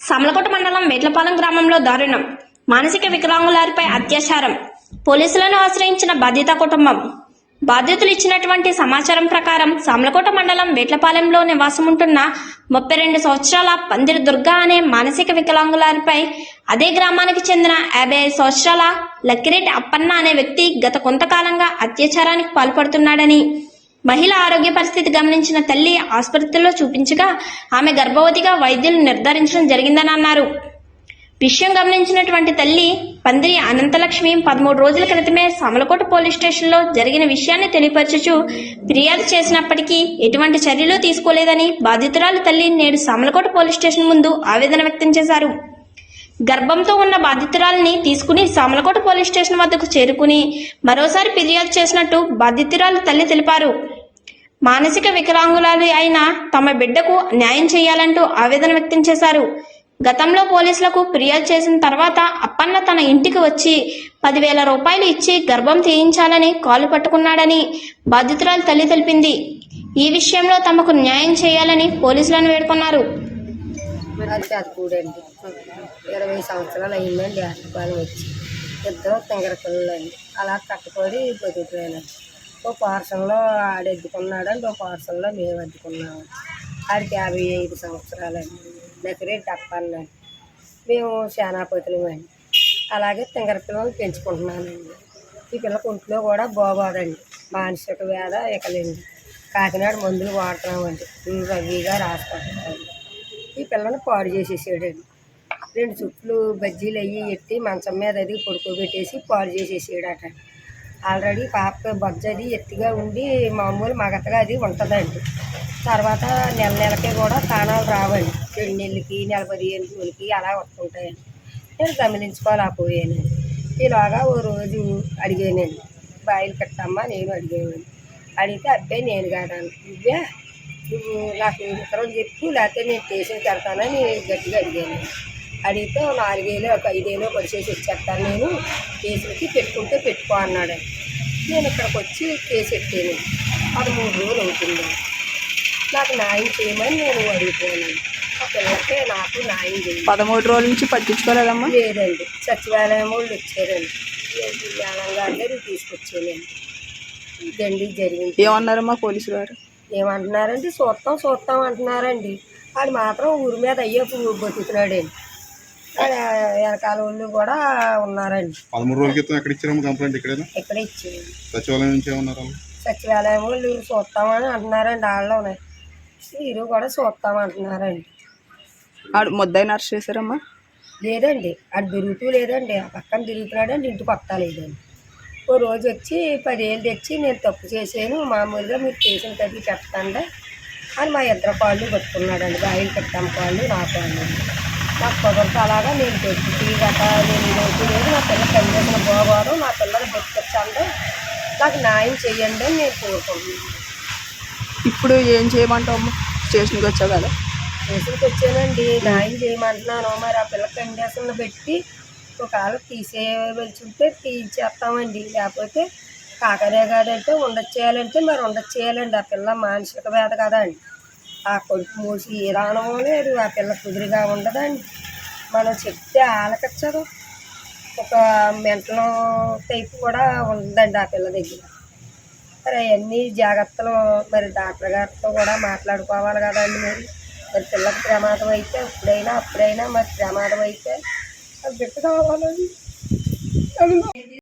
సమలకోట మండలం వేట్లపాలెం గ్రామంలో దారుణం. మానసిక వికలాంగులారిపై అత్యాచారం. పోలీసులను ఆశ్రయించిన బాధిత కుటుంబం. బాధితులు ఇచ్చినటువంటి సమాచారం ప్రకారం సామలకోట మండలం వేట్లపాలెంలో నివాసముంటున్న ముప్పై రెండు సంవత్సరాల పందిరి దుర్గా అనే మానసిక వికలాంగులారిపై అదే గ్రామానికి చెందిన యాభై ఐదు సంవత్సరాల లక్కిరెడ్డి అప్పన్న అనే వ్యక్తి గత కొంతకాలంగా అత్యాచారానికి పాల్పడుతున్నాడని మహిళ ఆరోగ్య పరిస్థితి గమనించిన తల్లి ఆసుపత్రిలో చూపించగా ఆమె గర్భవతిగా వైద్యులు నిర్ధారించడం జరిగిందని అన్నారు. విషయం గమనించినటువంటి తల్లి పందిరి అనంతలక్ష్మి పదమూడు రోజుల క్రితమే సమలకోట పోలీస్ స్టేషన్లో జరిగిన విషయాన్ని తెలియపరచుచు ఫిర్యాదు చేసినప్పటికీ ఎటువంటి చర్యలు తీసుకోలేదని బాధితురాలు తల్లి నేడు సమలకోట పోలీస్ స్టేషన్ ముందు ఆవేదన వ్యక్తం చేశారు. గర్భంతో ఉన్న బాధితురాలిని తీసుకుని సామలకోట పోలీస్ స్టేషన్ వద్దకు చేరుకుని మరోసారి ఫిర్యాదు చేసినట్టు బాధితురాలు తల్లి తెలిపారు. మానసిక వికలాంగురాలు అయిన తమ బిడ్డకు న్యాయం చేయాలంటూ ఆవేదన వ్యక్తం చేశారు. గతంలో పోలీసులకు ఫిర్యాదు చేసిన తర్వాత అప్పన్న తన ఇంటికి వచ్చి పదివేల రూపాయలు ఇచ్చి గర్భం తీయించాలని కాలు పట్టుకున్నాడని బాధితురాలు తల్లి తెలిపింది. ఈ విషయంలో తమకు న్యాయం చేయాలని పోలీసులను వేడుకున్నారు. ఇరవై సంవత్సరాలు అయిందండి వచ్చి. ఇద్దరు తింగర అలా కట్టుకొని బతుకుతున్నాను ఓ పార్సల్లో ఆడు ఎద్దుకున్నాడండి ఓ పార్సల్లో మేము అద్దుకున్నాము ఆడికి యాభై ఐదు సంవత్సరాలండి. నకిరే డప్పాలండి మేము సేనాపతులమండి అలాగే తింగర పిల్లలు పెంచుకుంటున్నానండి. ఈ పిల్లకి ఒంట్లో కూడా బాగోదండి. మానసిక వేద ఇకలండి. కాకినాడ మందులు వాడుతున్నామండి. రవిగా రాసుకుంటున్నాం ఈ పిల్లని పాడు చేసేసాడండి. రెండు చుట్లు బజ్జీలు అయ్యి ఎత్తి మంచం మీద అది పడుకోబెట్టేసి పాడు చేసేసాడట. ఆల్రెడీ పాప బజ్జ అది ఎత్తుగా ఉండి మామూలు మగతగా అది ఉంటుందండి. తర్వాత నెల నెలకే కూడా స్థానాలు రావండి. రెండు నెలలకి నెల పదిహేను రోజులకి అలా వస్తుంటాయండి. నేను గమనించుకోలేకపోయాను ఇలాగా ఓ రోజు అడిగానండి బాయిలు పెట్టమ్మా నేను అడిగాను. అడిగితే అబ్బాయి నేను కాదాను నువ్వే నువ్వు నాకు ఉత్తరం చెప్పు లేకపోతే నేను స్టేషన్కి వెళ్తానని గట్టిగా అడిగాను. అడిగితే ఓ నాలుగేళ్ళు ఒక ఐదేళ్ళు పడిచేసి వచ్చేస్తాను. నేను కేసులకి పెట్టుకుంటే పెట్టుకో అన్నాడు. నేను ఇక్కడికి వచ్చి కేసు ఎట్టాను పదమూడు రోజులు అవుతుంది. నాకు న్యాయం చేయమని నేను అడుగుతాను ఆ పిల్లకి నాకు న్యాయం చేయాలి పదమూడు రోజుల నుంచి పట్టించుకోలేదమ్మా? లేదండి. సచివాలయం వాళ్ళు వచ్చారండి. మేడం గారిని తీసుకొచ్చానండి ఇదండి జరిగింది. ఏమన్నారమ్మా పోలీసు వారు ఏమంటున్నారండి చూస్తాం చూస్తాం అంటున్నారండి. వాడు మాత్రం ఊరి మీద అయ్యే బతుకుతున్నాడండి. వెనకాల వాళ్ళు కూడా ఉన్నారండి. పదమూడు రోజుల క్రితం ఎక్కడ ఇచ్చారమ్మ కంప్లైంట్ ఇక్కడేనా ఇక్కడ ఇచ్చేయండి సచివాలయం నుంచి ఏమన్నారు వాళ్ళు? సచివాలయం వాళ్ళు చూస్తామని అంటున్నారండి వాళ్ళలోనే మీరు కూడా చూస్తామంటున్నారండి ఆడు ముద్దాయిని అరెస్ట్ చేశారమ్మా? లేదండి అది తిరుగుతూ లేదండి. ఆ పక్కన తిరుగుతున్నాడండి ఇంటికి వస్తా లేదండి. ఓ రోజు వచ్చి పదేళ్ళు తెచ్చి నేను తప్పు చేశాను మామూలుగా మీరు చేసిన తగ్గి పెట్టండి అని మా ఇద్దరు కాళ్ళు పట్టుకున్నాడండి. బాయిలు పెట్టాము కాళ్ళు నా కాళ్ళు. నాకు కుదరదు అలాగా నేను పెట్టి టీ గట్ట నేను ఈరోజు లేదు. నా పిల్ల పనిచేసిన బాగోరు నా పిల్లలు బతికొచ్చండి నాకు న్యాయం చెయ్యండి అని నేను కోరుకుంటున్నాను. ఇప్పుడు ఏం చేయమంటావు స్టేషన్కి వచ్చావు కదా? కేసులకు వచ్చానండి. న్యాయం చేయమంటున్నాను. మరి ఆ పిల్ల కండిషన్ పెట్టి ఒకవేళ తీసేయవలసింటే తీసేస్తామండి లేకపోతే కాకరే కాదంటే ఉండొచ్చేయాలంటే మరి ఉండొచ్చేయాలండి. ఆ పిల్ల మానసిక వేద కదా అండి ఆ కొడుకు మూసి రావడం లేదు ఆ పిల్ల కుదురుగా ఉండదండి. మనం చెప్తే ఆలకచ్చదు ఒక మెంటల్ టైప్ కూడా ఉందండి ఆ పిల్ల దగ్గర. మరి అవన్నీ జాగ్రత్తలు మరి డాక్టర్ గారితో కూడా మాట్లాడుకోవాలి కదండి మరి. మరి పిల్లకి ప్రమాదం అయితే ఇప్పుడైనా అప్పుడైనా మరి ప్రమాదం అయితే అది బిడ్డ కావాలండి